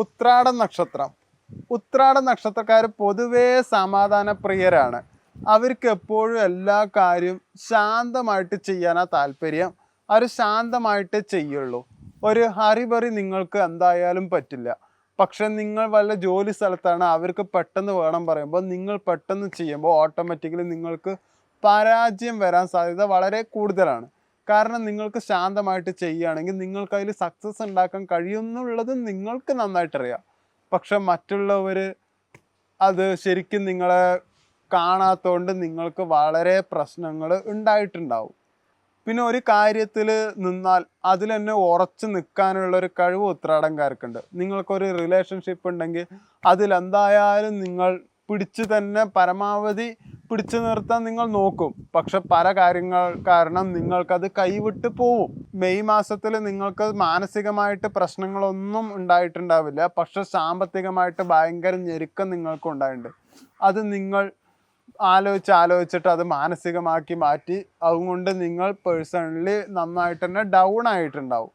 ഉത്രാട നക്ഷത്രം. ഉത്രാട നക്ഷത്രക്കാർ പൊതുവേ സമാധാന പ്രിയരാണ്. അവർക്ക് എപ്പോഴും എല്ലാ കാര്യവും ശാന്തമായിട്ട് ചെയ്യാനാ താല്പര്യം. അവർ ശാന്തമായിട്ട് ചെയ്യുള്ളൂ. ഒരു ഹറിബറി നിങ്ങൾക്ക് എന്തായാലും പറ്റില്ല. പക്ഷെ നിങ്ങൾ വല്ല ജോലി സ്ഥലത്താണ് അവർക്ക് പെട്ടെന്ന് വേണം പറയുമ്പോൾ നിങ്ങൾ പെട്ടെന്ന് ചെയ്യുമ്പോൾ ഓട്ടോമാറ്റിക്കലി നിങ്ങൾക്ക് പരാജയം വരാൻ സാധ്യത വളരെ കൂടുതലാണ്. കാരണം നിങ്ങൾക്ക് ശാന്തമായിട്ട് ചെയ്യുകയാണെങ്കിൽ നിങ്ങൾക്ക് അതിൽ സക്സസ് ഉണ്ടാക്കാൻ കഴിയുമെന്നുള്ളത് നിങ്ങൾക്ക് നന്നായിട്ടറിയാം. പക്ഷെ മറ്റുള്ളവർ അത് ശരിക്കും നിങ്ങളെ കാണാത്തതുകൊണ്ട് നിങ്ങൾക്ക് വളരെ പ്രശ്നങ്ങൾ ഉണ്ടായിട്ടുണ്ടാവും. പിന്നെ ഒരു കാര്യത്തിൽ നിന്നാൽ അതിൽ തന്നെ ഉറച്ചു നിൽക്കാനുള്ള ഒരു കഴിവ് ഉത്രാടംകാർക്കുണ്ട് നിങ്ങൾക്കൊരു റിലേഷൻഷിപ്പ് ഉണ്ടെങ്കിൽ അതിലെന്തായാലും നിങ്ങൾ പിടിച്ചു തന്നെ പരമാവധി പിടിച്ചു നിർത്താൻ നിങ്ങൾ നോക്കും. പക്ഷെ പല കാര്യങ്ങൾ കാരണം നിങ്ങൾക്കത് കൈവിട്ട് പോവും. മെയ് മാസത്തിൽ നിങ്ങൾക്ക് മാനസികമായിട്ട് പ്രശ്നങ്ങളൊന്നും ഉണ്ടായിട്ടുണ്ടാവില്ല. പക്ഷെ സാമ്പത്തികമായിട്ട് ഭയങ്കര ഞെരുക്കം നിങ്ങൾക്ക് ഉണ്ടായിട്ടുണ്ട്. അത് നിങ്ങൾ ആലോചിച്ച് ആലോചിച്ചിട്ട് അത് മാനസികമാക്കി മാറ്റി. അതുകൊണ്ട് നിങ്ങൾ പേഴ്സണലി നന്നായിട്ട് തന്നെ ഡൗൺ ആയിട്ടുണ്ടാവും.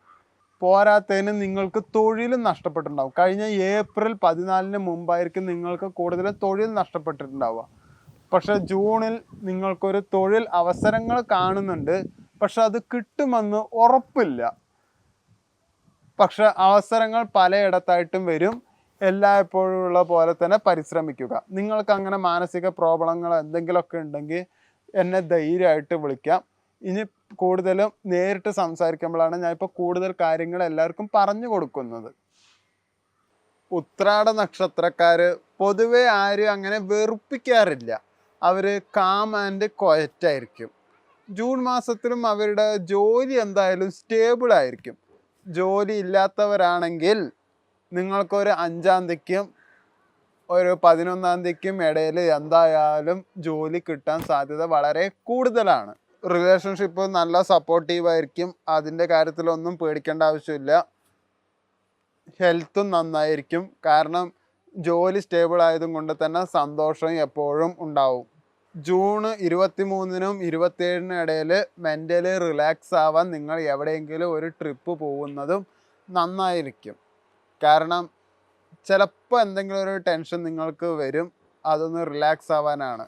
പോരാത്തതിന് നിങ്ങൾക്ക് തൊഴിലും നഷ്ടപ്പെട്ടിട്ടുണ്ടാവും. കഴിഞ്ഞ ഏപ്രിൽ പതിനാലിന് മുമ്പായിരിക്കും നിങ്ങൾക്ക് കൂടുതൽ തൊഴിൽ നഷ്ടപ്പെട്ടിട്ടുണ്ടാവുക. പക്ഷെ ജൂണിൽ നിങ്ങൾക്കൊരു തൊഴിൽ അവസരങ്ങൾ കാണുന്നുണ്ട്. പക്ഷെ അത് കിട്ടുമെന്ന് ഉറപ്പില്ല. പക്ഷെ അവസരങ്ങൾ പലയിടത്തായിട്ടും വരും. എല്ലായ്പ്പോഴും ഉള്ള പോലെ തന്നെ പരിശ്രമിക്കുക. നിങ്ങൾക്ക് അങ്ങനെ മാനസിക പ്രോബ്ലങ്ങൾ എന്തെങ്കിലുമൊക്കെ ഉണ്ടെങ്കിൽ എന്നെ ധൈര്യമായിട്ട് വിളിക്കാം. ഇനി കൂടുതലും നേരിട്ട് സംസാരിക്കുമ്പോഴാണ് ഞാൻ ഇപ്പോൾ കൂടുതൽ കാര്യങ്ങൾ എല്ലാവർക്കും പറഞ്ഞു കൊടുക്കുന്നത്. ഉത്രാട നക്ഷത്രക്കാര് പൊതുവെ ആരും അങ്ങനെ വെറുപ്പിക്കാറില്ല. അവർ കാം ആൻഡ് ക്വയറ്റായിരിക്കും ജൂൺ മാസത്തിലും അവരുടെ ജോലി എന്തായാലും സ്റ്റേബിൾ ആയിരിക്കും. ജോലി ഇല്ലാത്തവരാണെങ്കിൽ നിങ്ങൾക്കൊരു അഞ്ചാം തീയതിക്കും ഒരു പതിനൊന്നാം തീയതിക്കും ഇടയിൽ എന്തായാലും ജോലി കിട്ടാൻ സാധ്യത വളരെ കൂടുതലാണ്. റിലേഷൻഷിപ്പ് നല്ല സപ്പോർട്ടീവ് ആയിരിക്കും. അതിന്റെ കാര്യത്തിലൊന്നും പേടിക്കേണ്ട ആവശ്യമില്ല. ഹെൽത്തും നന്നായിരിക്കും. കാരണം ജോലി സ്റ്റേബിൾ ആയതും കൊണ്ട് തന്നെ സന്തോഷം എപ്പോഴും ഉണ്ടാവും. ജൂൺ ഇരുപത്തി മൂന്നിനും ഇരുപത്തേഴിനും ഇടയിൽ മെന്റലി റിലാക്സ് ആവാൻ നിങ്ങൾ എവിടെയെങ്കിലും ഒരു ട്രിപ്പ് പോകുന്നതും നന്നായിരിക്കും. കാരണം ചിലപ്പോൾ എന്തെങ്കിലും ഒരു ടെൻഷൻ നിങ്ങൾക്ക് വരും. അതൊന്ന് റിലാക്സ് ആവാനാണ്.